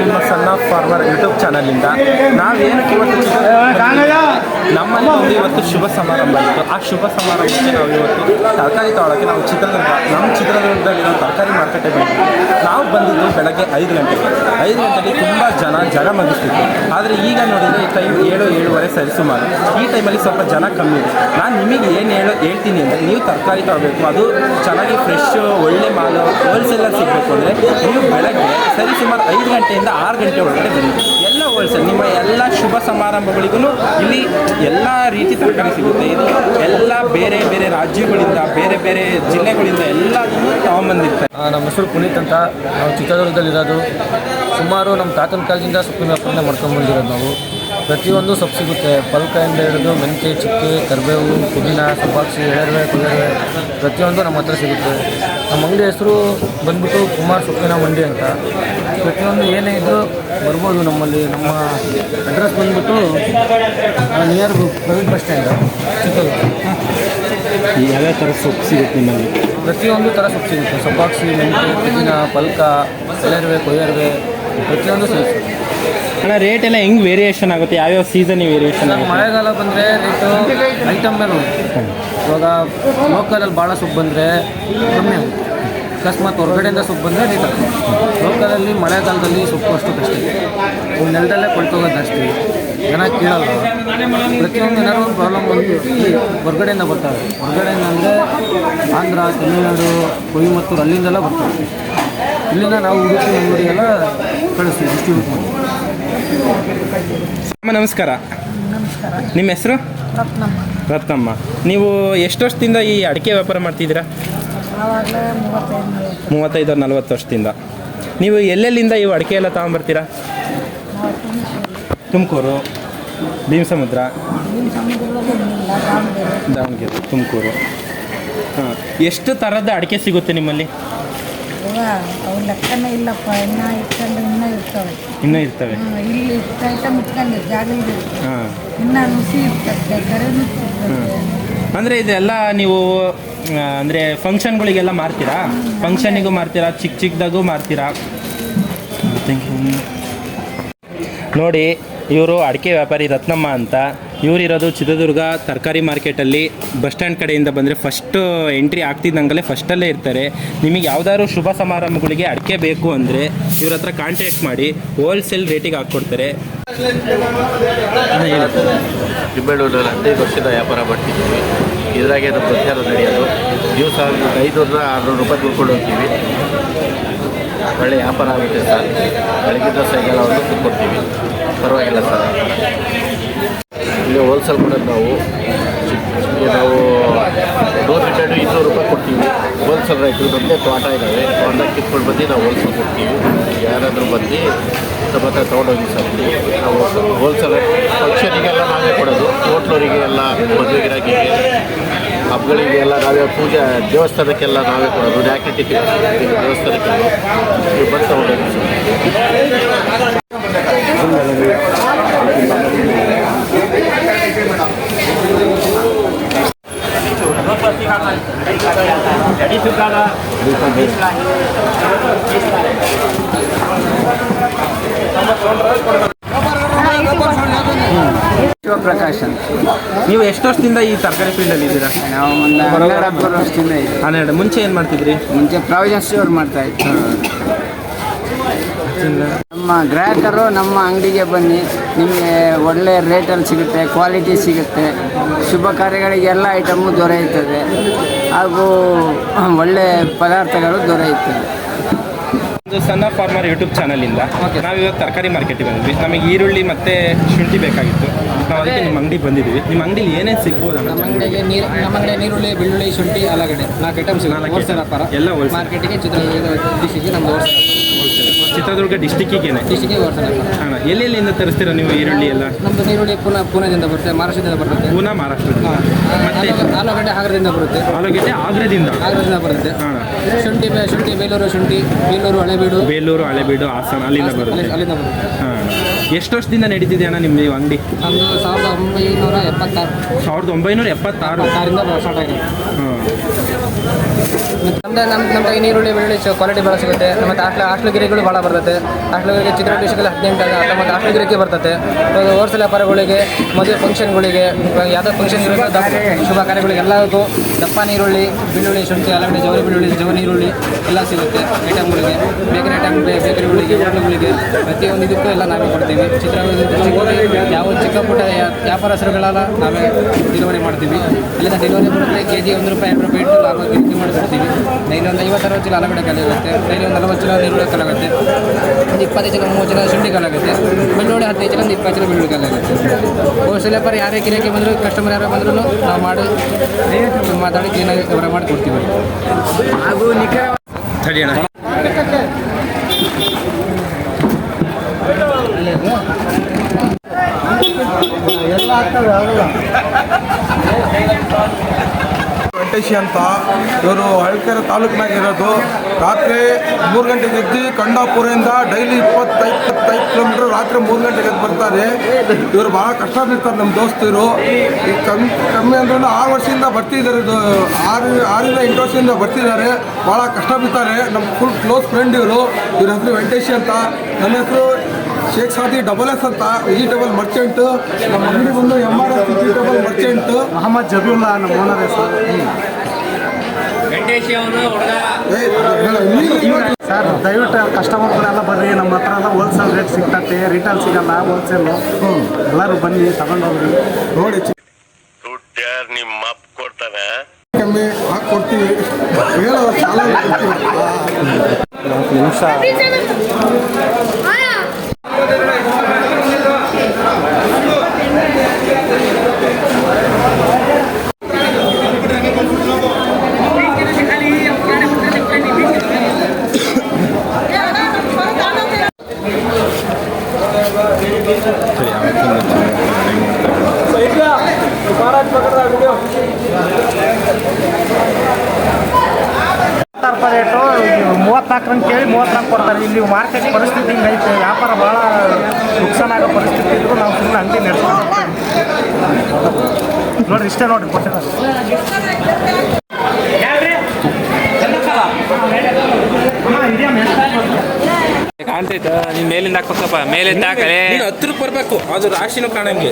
ನಿಮ್ಮ ಸಣ್ಣ farmer YouTube ಚಾನಲಿಂದ ನಾವೇನಕ್ಕೆ ಇವತ್ತು ನಮ್ಮಲ್ಲಿ ಒಂದು ಇವತ್ತು ಶುಭ ಸಮಾರಂಭ ಇತ್ತು. ಆ ಶುಭ ಸಮಾರಂಭಕ್ಕೆ ನಾವು ಇವತ್ತು ತರಕಾರಿ ತಗೊಳ್ಳೋಕ್ಕೆ ನಾವು ಚಿತ್ರದುರ್ಗ, ನಮ್ಮ ಚಿತ್ರದುರ್ಗದಲ್ಲಿರೋ ತರಕಾರಿ ಮಾರ್ಕೆಟೇ ಬಂದಿದ್ವಿ ನಾವು ಬಂದಿದ್ದು ಬೆಳಗ್ಗೆ ಐದು ಗಂಟೆಗೆ. ಐದು ಗಂಟೆಗೆ ತುಂಬ ಜನ ಜನ ಮಗಿಸ್ತಿತ್ತು ಆದರೆ ಈಗ ನೋಡಿದರೆ ಈ ಟೈಮ್ ಏಳು, ಏಳುವರೆ ಸರಿ ಸುಮಾರು. ಈ ಟೈಮಲ್ಲಿ ಸ್ವಲ್ಪ ಜನ ಕಮ್ಮಿ ಇದೆ. ನಾನು ನಿಮಗೆ ಏನು ಹೇಳೋ, ಹೇಳ್ತೀನಿ ಅಂದರೆ ನೀವು ತರಕಾರಿ ತಗೋಬೇಕು ಅದು ಚೆನ್ನಾಗಿ ಫ್ರೆಶ್ ಒಳ್ಳೆ ಮಾಲು ಹೋಲ್ಸೇಲಲ್ಲಿ ಸಿಗಬೇಕು ಅಂದರೆ ನೀವು ಸುಮಾರು ಐದು ಗಂಟೆಯಿಂದ ಆರು ಗಂಟೆ ಒಳಗಡೆ ಬನ್ನಿ. ಎಲ್ಲ ಹೋಲ್ಸೇಲ್ ನಿಮ್ಮ ಎಲ್ಲ ಶುಭ ಸಮಾರಂಭಗಳಿಗೂ ಇಲ್ಲಿ ಎಲ್ಲ ರೀತಿ ತರಕಾರಿ ಸಿಗುತ್ತೆ. ಇದು ಎಲ್ಲ ಬೇರೆ ಬೇರೆ ರಾಜ್ಯಗಳಿಂದ, ಬೇರೆ ಬೇರೆ ಜಿಲ್ಲೆಗಳಿಂದ ಎಲ್ಲದನ್ನು ತಗೊಂಬಂದಿರ್ತಾರೆ. ನಮ್ಮ ಹೆಸರು ಪುನೀತ್ ಅಂತ. ನಾವು ಚಿತ್ರದುರ್ಗದಲ್ಲಿರೋದು ಸುಮಾರು ನಮ್ಮ ತಾತನ ಕಾಲದಿಂದ ಸೊಪ್ಪಿನ ಮಾಡ್ಕೊಂಡು ಬಂದಿರೋದು ನಾವು. ಪ್ರತಿಯೊಂದು ಸೊಪ್ಪು ಸಿಗುತ್ತೆ. ಪಲ್ಕಾಯಿಂದ ಹಿಡಿದು ಮೆಂತೆ, ಚಿಕ್ಕೆ, ಕರಿಬೇವು, ಪುದೀನ ಸೊಪ್ಪಾಕ್ಷಿ ಎಳೆರವೆ ಕುದುರೆ ಪ್ರತಿಯೊಂದು ನಮ್ಮ ಹತ್ರ ಸಿಗುತ್ತೆ. ನಮ್ಮ ಅಂಗಡಿ ಹೆಸರು ಬಂದ್ಬಿಟ್ಟು ಕುಮಾರ್ ಸೊಪ್ಪಿನ ಮಂಡಿ ಅಂತ. ಪ್ರತಿಯೊಂದು ಏನೇ ಇದ್ದರೂ ಬರ್ಬೋದು ನಮ್ಮಲ್ಲಿ. ನಮ್ಮ ಅಡ್ರೆಸ್ ಬಂದ್ಬಿಟ್ಟು near Praveen bus stand Chitradurga ಯಾವ್ಯಾವ ಥರ ಸೊಪ್ಪು ಸಿಗುತ್ತೆ ನಿಮ್ಮಲ್ಲಿ? ಪ್ರತಿಯೊಂದು ಥರ ಸೊಪ್ಪು ಸಿಗುತ್ತೆ. ಸೊಪ್ಪಾಕ್ಷಿ ಮೆಂತೆ ಪುದೀನ ಪಲ್ಕ ಎಲೆರವೆ ಕೊಯ್ಯರ್ವೆ ಪ್ರತಿಯೊಂದು ಸಿಗುತ್ತೆ. ಅಣ್ಣ ರೇಟ್ ಎಲ್ಲ ಹೆಂಗೆ ವೇರಿಯೇಷನ್ ಆಗುತ್ತೆ? ಯಾವ್ಯಾವ ಸೀಸನ್ ವೇರಿಯೇಷನ್ ಆಗುತ್ತೆ? ಮಳೆಗಾಲ ಬಂದರೆ ರೇಟು ಐಟಮ್ ಮೇಲೆ ಇವಾಗ ಲೋಕಲಲ್ಲಿ ಭಾಳ ಸೊಪ್ಪು ಬಂದರೆ ಕಮ್ಮಿ ಆಗುತ್ತೆ. ಅಕಸ್ಮಾತ್ ಹೊರಗಡೆಯಿಂದ ಸೊಪ್ಪು ಬಂದರೆ ರೇಟ್ ಆಗುತ್ತೆ ಲೋಕಲಲ್ಲಿ ಮಳೆಗಾಲದಲ್ಲಿ ಸೊಪ್ಪು ಅಷ್ಟು ಕಷ್ಟ ಇದೆ ಇವು ನೆಲದಲ್ಲೇ ಕೊಳ್ತೋಗೋದು ಜಾಸ್ತಿ. ಜನ ಕೇಳಲ್ಲ. ಪ್ರತಿಯೊಂದು ಏನಾದ್ರು ಒಂದು ಪ್ರಾಬ್ಲಮ್ ಬಂದು ಹೊರಗಡೆಯಿಂದ ಬರ್ತಾರೆ. ಹೊರಗಡೆಯಿಂದ ಅಂದರೆ ಆಂಧ್ರ ತಮಿಳುನಾಡು ಕೊಯಮತ್ತೂರು ಅಲ್ಲಿಂದೆಲ್ಲ ಬರ್ತಾರೆ. ಇಲ್ಲಿಂದ ನಾವು ಉಡುಪಿ ಮಂಗಳೂರಿಗೆಲ್ಲ ಎಲ್ಲ ಕಳಿಸ್ತೀವಿ ಡಿಸ್ಟ್ರಿಬ್ಯೂಟ್ ಮಾಡಿ. ನಮಸ್ಕಾರ. ನಮಸ್ಕಾರ. ನಿಮ್ಮ ಹೆಸರು? ರತ್ನಮ್ಮ. ರತ್ನಮ್ಮ. ನೀವು ಎಷ್ಟು ವರ್ಷದಿಂದ ಈ ಅಡಿಕೆ ವ್ಯಾಪಾರ ಮಾಡ್ತಿದ್ದೀರಾ? ಮೂವತ್ತೈದು ನಲವತ್ತು ವರ್ಷದಿಂದ. ನೀವು ಎಲ್ಲೆಲ್ಲಿಂದ ಇವು ಅಡಿಕೆ ಎಲ್ಲ ತಗೊಂಬರ್ತೀರಾ ತುಮಕೂರು. ಭೀಮಸಮುದ್ರ? ದಾವಣಗೆರೆ. ತುಮಕೂರು. ಹಾಂ ಎಷ್ಟು ಥರದ ಅಡಿಕೆ ಸಿಗುತ್ತೆ ನಿಮ್ಮಲ್ಲಿ? ಲೆಕ್ಕನೇ ಇಲ್ಲಪ್ಪ ಇನ್ನ ಇಟ್ಕೊಂಡು ಇನ್ನೂ ಇರ್ತವೆ. ಇನ್ನೂ ಇರ್ತವೆ? ಇಲ್ಲಿ ಇಷ್ಟ ಐಟಮ್ ಇಟ್ಕೊಂಡು ಜಾಗ ಇದೆ ಹಾಂ. ಇನ್ನ ನುಸಿ ಇರ್ತದೆ ಕರೆನೂ ಸಿಗ್ತದೆ ಅಂದರೆ ಇದೆಲ್ಲ ನೀವು ಅಂದರೆ ಫಂಕ್ಷನ್ಗಳಿಗೆಲ್ಲ ಮಾರ್ತೀರಾ? ಫಂಕ್ಷನಿಗೂ ಮಾರ್ತೀರಾ? ಚಿಕ್ಕ ಚಿಕ್ಕದಾಗೂ ಮಾರ್ತೀರಾ? ನೋಡಿ, ಇವರು ಅಡಿಕೆ ವ್ಯಾಪಾರಿ ರತ್ನಮ್ಮ ಅಂತ. ಇವರಿರೋದು ಚಿತ್ರದುರ್ಗ ತರಕಾರಿ ಮಾರ್ಕೆಟಲ್ಲಿ ಬಸ್ ಸ್ಟ್ಯಾಂಡ್ ಕಡೆಯಿಂದ ಬಂದರೆ ಫಸ್ಟು ಎಂಟ್ರಿ ಆಗ್ತಿದ್ದಂಗಲೇ ಫಸ್ಟಲ್ಲೇ ಇರ್ತಾರೆ. ನಿಮಗೆ ಯಾವುದಾದ್ರು ಶುಭ ಸಮಾರಂಭಗಳಿಗೆ ಅಡಿಕೆ ಬೇಕು ಅಂದರೆ ಇವ್ರ ಹತ್ರ ಕಾಂಟ್ಯಾಕ್ಟ್ ಮಾಡಿ ಹೋಲ್ಸೇಲ್ ರೇಟಿಗೆ ಹಾಕ್ಕೊಡ್ತಾರೆ. ನಿಂಬೆಹಣ್ಣಲ್ಲಿ ಹದಿನೈದು ವರ್ಷದ ವ್ಯಾಪಾರ ಮಾಡ್ತಿದ್ದೀವಿ. ಇದ್ರಾಗೆ ನಮ್ಮ ಪ್ರಚಾರ ನಡೆಯೋದು. ದಿವಸ ಐದುನೂರ ಆರುನೂರು ರೂಪಾಯಿ ದುಡ್ಕೊಂಡು ಹೋಗ್ತೀವಿ. ಒಳ್ಳೆ ವ್ಯಾಪಾರ ಆಗುತ್ತೆ ಸರ್ ಬೆಳಗಿಂದ ಅವರು ಕೂತ್ಕೊಡ್ತೀವಿ ಪರವಾಗಿಲ್ಲ ಸರ್. ಇಲ್ಲಿ ಹೋಲ್ಸೇಲ್ ಕೊಡೋದು ನಾವು. ನಾವು ನೂರು ಹಂಡ್ರೆಡು ಇನ್ನೂರು ರೂಪಾಯಿ ಕೊಡ್ತೀವಿ. ಹೋಲ್ಸೇಲ್ ರೈತರು ಬಂದು ತೋಟ ಇದ್ದಾವೆ. ತೋಟ ಕಿತ್ಕೊಂಡು ಬಂದು ನಾವು ಹೋಲ್ಸೇಲ್ ಕೊಡ್ತೀವಿ. ಯಾರಾದರೂ ಬಂದು ನಮ್ಮ ತಗೊಂಡೋಗಿ ಸರ್. ನಾವು ಹೋಲ್ಸೇಲ್ ಫಂಕ್ಷನಿಗೆಲ್ಲ ನಾವೇ ಕೊಡೋದು. ಹೋಟ್ಲವರಿಗೆ ಎಲ್ಲ, ಮದುವೆ ಗಿಡಕ್ಕೆ ಹಬ್ಬಗಳಿಗೆ ಎಲ್ಲ ನಾವೇ ಪೂಜೆ, ದೇವಸ್ಥಾನಕ್ಕೆಲ್ಲ ನಾವೇ ಕೊಡೋದು. ನ್ಯಾಕ್ರಿಟಿ ದೇವಸ್ಥಾನಕ್ಕೆ ನೀವು ತೊಗೊಂಡೋಗಿ ಸರ್. ಶಿವಪ್ರಕಾಶ್ ಅಂತ. ನೀವು ಎಷ್ಟು ವರ್ಷದಿಂದ ಈ ತರಕಾರಿ ಫೀಲ್ಡಲ್ಲಿ ಇದ್ದೀರಾ? ನಾವು ಒಂದು ಹನ್ನೆರಡು ಹದಿಮೂರು ವರ್ಷದಿಂದ ಇದ್ದೀವಿ ಹನ್ನೆರಡು. ಮುಂಚೆ ಏನು ಮಾಡ್ತಿದ್ರಿ? ಮುಂಚೆ ಪ್ರಾವಿಜನ್ ಸ್ಟೋರ್ ಮಾಡ್ತಾ ಇತ್ತು ನಮ್ಮ ಗ್ರಾಹಕರು ನಮ್ಮ ಅಂಗಡಿಗೆ ಬನ್ನಿ. ನಿಮಗೆ ಒಳ್ಳೆ ರೇಟಲ್ಲಿ ಸಿಗುತ್ತೆ ಕ್ವಾಲಿಟಿ ಸಿಗುತ್ತೆ. ಶುಭ ಕಾರ್ಯಗಳಿಗೆ ಎಲ್ಲ ಐಟಮು ದೊರೆಯುತ್ತದೆ. ಹಾಗೂ ಒಳ್ಳೆ ಪದಾರ್ಥಗಳು ದೊರೆಯುತ್ತದೆ ಒಂದು ಸಣ್ಣ ಫಾರ್ಮರ್ ಯೂಟ್ಯೂಬ್ ಚಾನಲಿಂದ ನಾವು ಇವಾಗ ತರಕಾರಿ ಮಾರ್ಕೆಟಿಗೆ ಬಂದ್ವಿ. ನಮಗೆ ಈರುಳ್ಳಿ ಮತ್ತೆ ಶುಂಠಿ ಬೇಕಾಗಿತ್ತು. ನಾವು ಅದಕ್ಕೆ ನಿಮ್ಮ ಅಂಗಡಿಗೆ ಬಂದಿದ್ವಿ. ನಿಮ್ಮ ಅಂಗಡಿಲಿ ಏನೇನು ಸಿಗ್ಬೋದು ನಮ್ಮ ಅಂಗಡಿಗೆ ನೀರು ನಮ್ಮ ಅಂಗಡಿ ನೀರುಳ್ಳಿ ಬೆಳ್ಳುಳ್ಳಿ ಶುಂಠಿ ಆಲೂಗಡ್ಡೆ. ನಾಲ್ಕು ಐಟಮ್ಸ್ ನಾಲ್ಕು ಹೋಲ್ಸೇಲ್. ವ್ಯಾಪಾರ. ಎಲ್ಲ ಹೋಲ್ಸೇಲ್ ಮಾರ್ಕೆಟಿಗೆ ಚಿತ್ರ ಡಿಸ್ಟಿಕ್ಗೆ ನಮ್ಮ ಹೋಲ್ಸೇಲ್ ಚಿತ್ರದುರ್ಗ ಡಿಸ್ಟಿಕ್ಕಿಗೇನೆ ಹೋಲ್ಸೇಲ್ ವ್ಯಾಪಾರ ಅಣ್ಣ ಎಲ್ಲೆಲ್ಲಿಂದ ತರಿಸ್ತೀರಾ ನೀವು ಈರುಳ್ಳಿ ಎಲ್ಲ? ನಮ್ಮದು ನೀರುಳ್ಳಿ ಪುನಃ ಪುಣೆದಿಂದ ಬರುತ್ತೆ ಮಹಾರಾಷ್ಟ್ರದಿಂದ ಬರುತ್ತೆ. ಪೂನಾ ಮಹಾರಾಷ್ಟ್ರದಿಂದ ಮತ್ತೆ? ಆಲೂಗ- ಆಲೂಗಡ್ಡೆ ಆಗ್ರದಿಂದ ಬರುತ್ತೆ. ಆಲೂಗೆಡ್ಡೆ ಆಗ್ರದಿಂದ ಆಗ್ರದಿಂದ ಬರುತ್ತೆ. ಅಣ್ಣ ಶುಂಠಿ ಬೆ- ಶುಂಠಿ ಬೇಲೂರು ಶುಂಠಿ ಬೇಲೂರು ಹಳೆಬೀಡು. ಬೇಲೂರು ಹಳೆಬೀಡು ಹಾಸನ ಅಲ್ಲಿಂದ ಬರುತ್ತೆ. ಅಲ್ಲಿ- ಅಲ್ಲಿಂದ ಬರುತ್ತೆ. ಹಾಂ. ಎಷ್ಟು ವರ್ಷದಿಂದ ನಡೀತಿದೆ ಅಣ್ಣ ನಿಮ್ಮ ಈ ಅಂಗಡಿ? ನಮ್ಮದು ಸಾವಿರದ ಒಂಬೈನೂರ ಎಪ್ಪತ್ತಾರು. ಸಾವಿರದ ಒಂಬೈನೂರ ಎಪ್ಪತ್ತಾರು. ಸ್ಟಾರ್ಟ್ ಆಗಿದೆ. ಹಾಂ. ನಮ್ದು ನಮ್ಮ ನಮ್ಮ ಈರುಳ್ಳಿ, ಬೆಳ್ಳುಳ್ಳಿ ಕ್ವಾಲಿಟಿ ಭಾಳ ಸಿಗುತ್ತೆ. ಮತ್ತು ಹಾಸ್ಟ್ಲ ಆಟ್ಲು ಗಿರಿಗಳು ಭಾಳ ಬರುತ್ತೆ ಹಾಸ್ಟ್ಲು ಗಿರಿಗೆ ಚಿತ್ರ ಡಿಸ್ಟ್ರಿಕ್ಟಲ್ಲಿ ಹದಿನೆಂಟು ಹಾಸ್ಟ್ಲು ಗಿರಿಕೆ ಬರ್ತದೆ. ಇವಾಗ ಹೋಲ್ಸೇಲ್ ವ್ಯಾಪಾರಗಳಿಗೆ, ಮದುವೆ ಫಂಕ್ಷನ್ಗಳಿಗೆ ಇವಾಗ ಯಾವುದೋ ಫಂಕ್ಷನ್ ದಪ್ಪ ಶುಭ ಕಾರ್ಯಗಳಿಗೆ ಎಲ್ಲದಕ್ಕೂ ದಪ್ಪ ನೀರುಳ್ಳಿ, ಬೆಳ್ಳುಳ್ಳಿ, ಶುಂಠಿ ಅಲಗಡೆ ಜವರಿ ಬೆಳ್ಳುಳ್ಳಿ, ಜವರಿ ಈರುಳ್ಳಿ ಎಲ್ಲ ಸಿಗುತ್ತೆ ಐಟಮ್ಗಳಿಗೆ ಬೇಕರಿ ಐಟಮ್ ಬೇಕರಿಗಳಿಗೆ ಹೋಟ್ಲುಗಳಿಗೆ ಪ್ರತಿಯೊಂದು ಇದಕ್ಕೂ ಎಲ್ಲ ನಾವೇ ಕೊಡ್ತೀವಿ. ಚಿತ್ರದುರ್ಗ ಡಿಸ್ಟ್ರಿಕ್ಟಲ್ಲಿ ಯಾವ ಚಿಕ್ಕ ಪುಟ್ಟ ವ್ಯಾಪಾರ ವ್ಯಾಪಾರಸ್ಥರುಗಳೆಲ್ಲ ನಾವೇ ಡೆಲಿವರಿ ಮಾಡ್ತೀವಿ. ಅಲ್ಲಿಂದ ಡೆಲಿವರಿ ಬರುತ್ತೆ ಕೆ ಜಿ ಒಂದು ರೂಪಾಯಿ, ಎರಡು ರೂಪಾಯಿ ಇಟ್ಟು ಲಾಭ ಮಾಡಿಕೊಡ್ತೀವಿ ಡೈಲಿ ಒಂದು ಐವತ್ತು ಅರವತ್ತು ಚೀಲ ಆಲೂಗಡ್ಡೆ ಕಲಾಗುತ್ತೆ ಡೈಲಿ ಒಂದು ನಲವತ್ತು ಚೀಲ ನೀರುಳ್ಳಿ ಕಲಾಗುತ್ತೆ ಒಂದು ಇಪ್ಪತ್ತೈದು ಚೀಲ ಮೂವತ್ತು ಚೀಲ ಶುಂಠಿ ಕಲಾಗುತ್ತೆ ಬೆಳ್ಳುಳ್ಳಿ ಹದಿನೈದು ಚೀಲ ಒಂದು ಇಪ್ಪತ್ತು ಚೀಲ ಬೆಳ್ಳುಳ್ಳಿ ಕಲಾಗುತ್ತೆ ಹೋಲ್ಸೇಲ್ ವ್ಯಾಪಾರ ಯಾರೇ ಗಿರಾಕಿ ಬಂದರೂ ಕಸ್ಟಮರ್ ಯಾರು ಬಂದರೂ ನಾವು ಮಾಡಿ ಮಾತಾಡಿ ಕ್ಲೀನಾಗಿ ವ್ಯವಹಾರ ಮಾಡಿ ಕೊಡ್ತೀವಿ. ಹಾಗೂ ನಿಖರ ತಡಿ ಅಣ್ಣ. ವೆಂಕಟೇಶಿ ಅಂತ ಇವರು ಹಳ್ಕೆರೆ ತಾಲೂಕಿನಾಗ ಇರೋದು ರಾತ್ರಿ ಮೂರು ಗಂಟೆಗೆ ಎದ್ದು ಕಂಡಾಪುರದಿಂದ ಡೈಲಿ ಇಪ್ಪತ್ತೈದು ಇಪ್ಪತ್ತೈದು ಕಿಲೋಮೀಟ್ರ್ ರಾತ್ರಿ ಮೂರು ಗಂಟೆಗೆ ಎದ್ದು ಬರ್ತಾರೆ ಇವರು ಭಾಳ ಕಷ್ಟ ಬೀಳ್ತಾರೆ ನಮ್ಮ ದೋಸ್ತರು. ಈ ಕಮ್ಮಿ ಕಮ್ಮಿ ಅಂದ್ರೆ ಆರು ವರ್ಷದಿಂದ ಬರ್ತಿದ್ದಾರೆ ಇದು. ಆರು ಆರಿಂದ ಎಂಟು ವರ್ಷದಿಂದ ಬರ್ತಿದ್ದಾರೆ. ಭಾಳ ಕಷ್ಟ ಬೀಳ್ತಾರೆ ನಮ್ಮ ಫುಲ್ ಕ್ಲೋಸ್ ಫ್ರೆಂಡ್ ಇವರು. ಇವ್ರ ಹೆಸರು ವೆಂಕಟೇಶಿ ಅಂತ. ನನ್ನ ಹೆಸರು ಶೇಖ್ ಸಾದಿ ಡಬಲ್ ಎಸ್ ಅಂತ ವೆಜಿಟೇಬಲ್ ಮರ್ಚೆಂಟ್ ನಮ್ಮ ಅಂಗಡಿ ಬಂದು M R S vegetable merchant Mohammed Jabiulla ನಮ್ಮ ಓನರ್ ಹೆಸರು. ಸರ್ ದಯವಿಟ್ಟು ಕಸ್ಟಮರ್ಗಳೆಲ್ಲ ಬರ್ರಿ ನಮ್ಮ ಹತ್ರ ಎಲ್ಲ ಹೋಲ್ಸೇಲ್ ರೇಟ್ ಸಿಗ್ತೈತೆ ರಿಟೇಲ್ ಸಿಗಲ್ಲ ಹೋಲ್ಸೇಲು ಎಲ್ಲರೂ ಬನ್ನಿ ತಗೊಂಡೋಗ್ರಿ. ನೋಡಿ ನಿಮ್ಮ ಕೊಡ್ತಾರೆ? ಕೊಡ್ತಾನೆ ಕಮ್ಮಿ ಹಾಕಿ ಕೊಡ್ತೀವಿ. ಹೇಳೋ ಸಾಲ ನಿಮಿಷ. ಮೂವತ್ತು ರೇಟು ಅಂತ ಕೇಳಿ ಮೂವತ್ನಾಲ್ಕು ಕೊಡ್ತಾರೆ. ಇಲ್ಲಿ ಮಾರ್ಕೆಟ್ ಪರಿಸ್ಥಿತಿ ಹಿಂಗೈತೆ ವ್ಯಾಪಾರ ಭಾಳ ನುಕ್ಸಾನ ಆಗೋ ಪರಿಸ್ಥಿತಿ ಇದ್ರು ನಾವು ಸುಮ್ಮನೆ ಅಂಗಡಿ ನಡೆಸ್ಕೊಂಡು ನೋಡ್ರಿ ಇಷ್ಟೇ ನೋಡಿರಿ ಕೊಟ್ಟಿರೋದು ಕಾಣ್ತೈತ. ನೀನ್ ಮೇಲಿಂದ ಹಾಕ್ಬೇಕಪ್ಪ. ಮೇಲಿಂದ ಹಾಕಲೇ. ನೀನು ಹತ್ತಿರಕ್ಕೆ ಬರಬೇಕು. ಅದು ರಾಶಿನೂ ಕಾಣಂಗೆ